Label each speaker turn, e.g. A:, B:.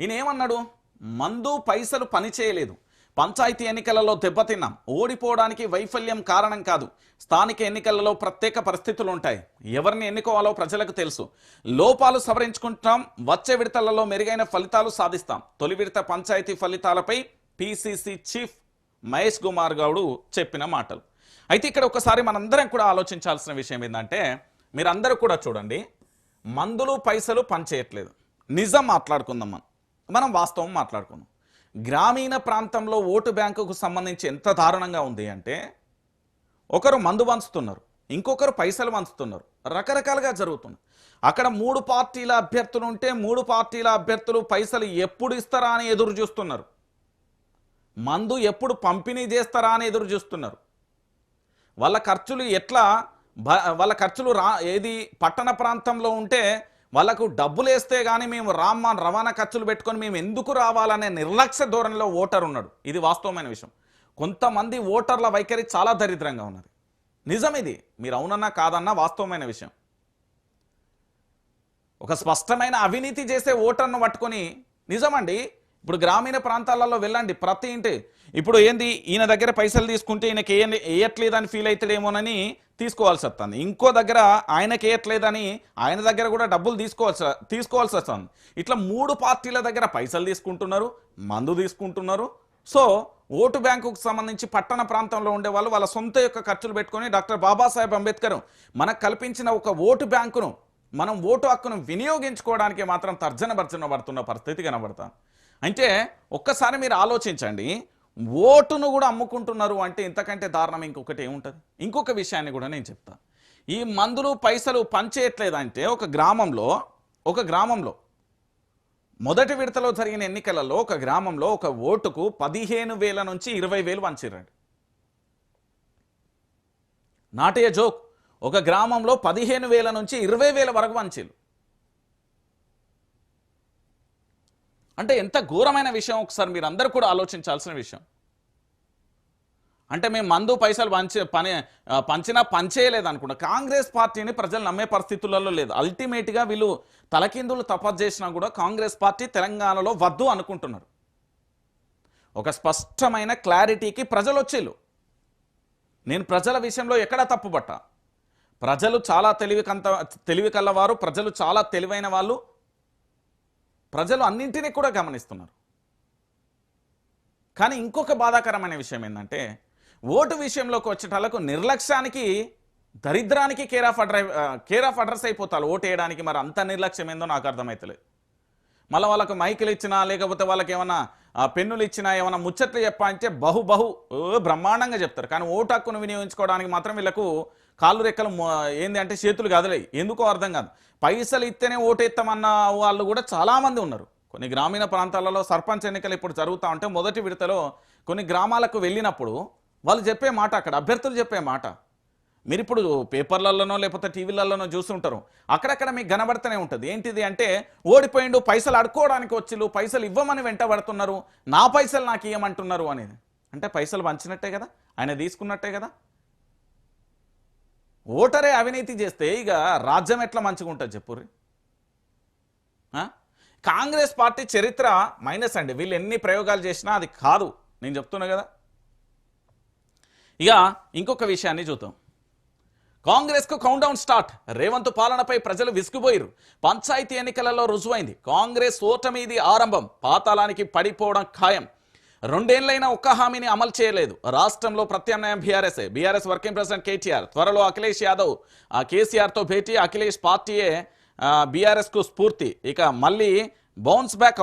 A: ఈయన ఏమన్నాడు మందు పైసలు పని చేయలేదు. పంచాయతీ ఎన్నికలలో దెబ్బతిన్నాం. ఓడిపోవడానికి వైఫల్యం కారణం కాదు. స్థానిక ఎన్నికలలో ప్రత్యేక పరిస్థితులు ఉంటాయి ఎవరిని ఎన్నుకోవాలో ప్రజలకు తెలుసు. లోపాలు సవరించుకుంటాం. వచ్చే విడతలలో మెరుగైన ఫలితాలు సాధిస్తాం. తొలి విడత పంచాయతీ ఫలితాలపై పిసిసి చీఫ్ మహేష్ కుమార్ గౌడు చెప్పిన మాటలు. అయితే ఇక్కడ ఒకసారి మనందరం కూడా ఆలోచించాల్సిన విషయం ఏంటంటే మీరందరూ కూడా చూడండి. మందులు పైసలు పనిచేయట్లేదు నిజం మాట్లాడుకుందాం మనం. మనం వాస్తవం మాట్లాడుకున్నాం. గ్రామీణ ప్రాంతంలో ఓటు బ్యాంకుకు సంబంధించి ఎంత దారుణంగా ఉంది అంటే ఒకరు మందు వంచుతున్నారు ఇంకొకరు పైసలు వంచుతున్నారు రకరకాలుగా జరుగుతుంది. అక్కడ మూడు పార్టీల అభ్యర్థులు ఉంటే మూడు పార్టీల అభ్యర్థులు పైసలు ఎప్పుడు ఇస్తారా అని ఎదురు చూస్తున్నారు. మందు ఎప్పుడు పంపిణీ చేస్తారా అని ఎదురు చూస్తున్నారు. వాళ్ళ ఖర్చులు ఎట్లా భ- వాళ్ళ ఖర్చులు రా ఏది పట్టణ ప్రాంతంలో ఉంటే వాళ్ళకు డబ్బులు వేస్తే కానీ మేము రామ్మా రవాణా ఖర్చులు పెట్టుకొని మేము ఎందుకు రావాలనే నిర్లక్ష్య ధోరణిలో ఓటర్ ఉన్నాడు. ఇది వాస్తవమైన విషయం. కొంతమంది ఓటర్ల వైఖరి చాలా దరిద్రంగా ఉన్నది. నిజం ఇది. మీరు అవునన్నా కాదన్నా వాస్తవమైన విషయం. ఒక స్పష్టమైన అవినీతి చేసే ఓటర్ను పట్టుకొని నిజమండి ఇప్పుడు గ్రామీణ ప్రాంతాలలో వెళ్ళండి ప్రతి ఇంటి. ఇప్పుడు ఏంది ఈయన దగ్గర పైసలు తీసుకుంటే ఈయనకి ఏ వేయట్లేదని ఫీల్ అవుతాడేమోనని తీసుకోవాల్సి వస్తుంది ఇంకో దగ్గర ఆయనకి వేయట్లేదని ఆయన దగ్గర కూడా డబ్బులు తీసుకోవాల్సి తీసుకోవాల్సి వస్తుంది ఇట్లా మూడు పార్టీల దగ్గర పైసలు తీసుకుంటున్నారు మందు తీసుకుంటున్నారు. సో ఓటు బ్యాంకుకు సంబంధించి పట్టణ ప్రాంతంలో ఉండే వాళ్ళు వాళ్ళ సొంత యొక్క ఖర్చులు పెట్టుకొని డాక్టర్ బాబాసాహెబ్ అంబేద్కర్ మనకు కల్పించిన ఒక ఓటు బ్యాంకును మనం ఓటు హక్కును వినియోగించుకోవడానికి మాత్రం తర్జన భర్జన పడుతున్న పరిస్థితి కనబడతాం. అంటే ఒక్కసారి మీరు ఆలోచించండి ఓటును కూడా అమ్ముకుంటున్నారు అంటే ఇంతకంటే దారుణం ఇంకొకటి ఏముంటుంది? ఇంకొక విషయాన్ని కూడా నేను చెప్తాను ఈ మందులు పైసలు పంచేయట్లేదంటే ఒక గ్రామంలో ఒక గ్రామంలో మొదటి విడతలో జరిగిన ఎన్నికలలో ఒక గ్రామంలో ఒక ఓటుకు పదిహేను వేల నుంచి ఇరవై వేలు వంచిరండి ఏ జోక్ ఒక గ్రామంలో పదిహేను వేల నుంచి ఇరవై వేల వరకు మంచీలు. అంటే ఎంత ఘోరమైన విషయం ఒకసారి మీరు అందరూ కూడా ఆలోచించాల్సిన విషయం. అంటే మేము మందు పైసలు పంచ పని పంచినా పంచేయలేదు అనుకుంటా కాంగ్రెస్ పార్టీని ప్రజలు నమ్మే పరిస్థితులలో లేదు. అల్టిమేట్గా వీళ్ళు తలకిందులు తపస్సు చేసినా కూడా కాంగ్రెస్ పార్టీ తెలంగాణలో వద్దు అనుకుంటున్నారు. ఒక స్పష్టమైన క్లారిటీకి ప్రజలు వచ్చేళ్ళు నేను ప్రజల విషయంలో ఎక్కడా తప్పుపట్టా. ప్రజలు చాలా తెలివి కంత తెలివి కల్లవారు ప్రజలు చాలా తెలివైన వాళ్ళు. ప్రజలు అన్నింటినీ కూడా గమనిస్తున్నారు. కానీ ఇంకొక బాధాకరమైన విషయం ఏంటంటే ఓటు విషయంలోకి వచ్చేటలకు నిర్లక్ష్యానికి దరిద్రానికి కేర్ ఆఫ్ అడ్రై కేర్ ఆఫ్ అడ్రస్ అయిపోతారు ఓటు వేయడానికి. మరి అంత నిర్లక్ష్యం ఏందో నాకు అర్థమవుతలేదు మళ్ళీ వాళ్ళకు మైకులు ఇచ్చినా లేకపోతే వాళ్ళకి ఏమన్నా పెన్నులు ఇచ్చినా ఏమన్నా ముచ్చట్లు చెప్పా అంటే బహు బహు బ్రహ్మాండంగా చెప్తారు. కానీ ఓటు హక్కును వినియోగించుకోవడానికి మాత్రం వీళ్ళకు కాళ్ళు రెక్కలు ఏంది అంటే చేతులు కదలేయి ఎందుకో అర్థం కాదు. పైసలు ఇస్తేనే ఓటు ఎత్తామన్న వాళ్ళు కూడా చాలామంది ఉన్నారు. కొన్ని గ్రామీణ ప్రాంతాలలో సర్పంచ్ ఎన్నికలు ఇప్పుడు జరుగుతూ ఉంటే మొదటి విడతలో కొన్ని గ్రామాలకు వెళ్ళినప్పుడు వాళ్ళు చెప్పే మాట అక్కడ అభ్యర్థులు చెప్పే మాట. మీరు ఇప్పుడు పేపర్లలోనో లేకపోతే టీవీలలోనో చూస్తుంటారు. అక్కడక్కడ మీకు కనబడుతూనే ఉంటుంది. ఏంటిది అంటే ఓడిపోయిండు పైసలు అడుకోవడానికి వచ్చిళ్ళు పైసలు ఇవ్వమని వెంటబడుతున్నారు నా పైసలు నాకు ఇవ్వమంటున్నారు అనేది. అంటే పైసలు పంచినట్టే కదా? ఆయన తీసుకున్నట్టే కదా? ఓటరే అవినీతి చేస్తే ఇక రాజ్యం ఎట్లా మంచిగా ఉంటుంది చెప్పుర్రి కాంగ్రెస్ పార్టీ చరిత్ర మైనస్ అండి. వీళ్ళు ఎన్ని ప్రయోగాలు చేసినా అది కాదు. నేను చెప్తున్నా కదా. ఇక ఇంకొక విషయాన్ని చూద్దాం. కాంగ్రెస్కు కౌంట్ డౌన్ స్టార్ట్ రేవంత్ పాలనపై ప్రజలు విసిగిపోయారు పంచాయతీ ఎన్నికలలో రుజువైంది. కాంగ్రెస్ ఓటమిది ఆరంభం. పాతాళానికి పడిపోవడం ఖాయం. రెండేళ్ళైనా ఒక్క హామీని అమలు చేయలేదు. రాష్ట్రంలో ప్రత్యామ్నాయం BRS BRS working president KTR. త్వరలో అఖిలేష్ యాదవ్ కేసీఆర్తో భేటీ. అఖిలేష్ పార్టీయే బీఆర్ఎస్కు స్ఫూర్తి. ఇక మళ్ళీ బౌన్స్ బ్యాక్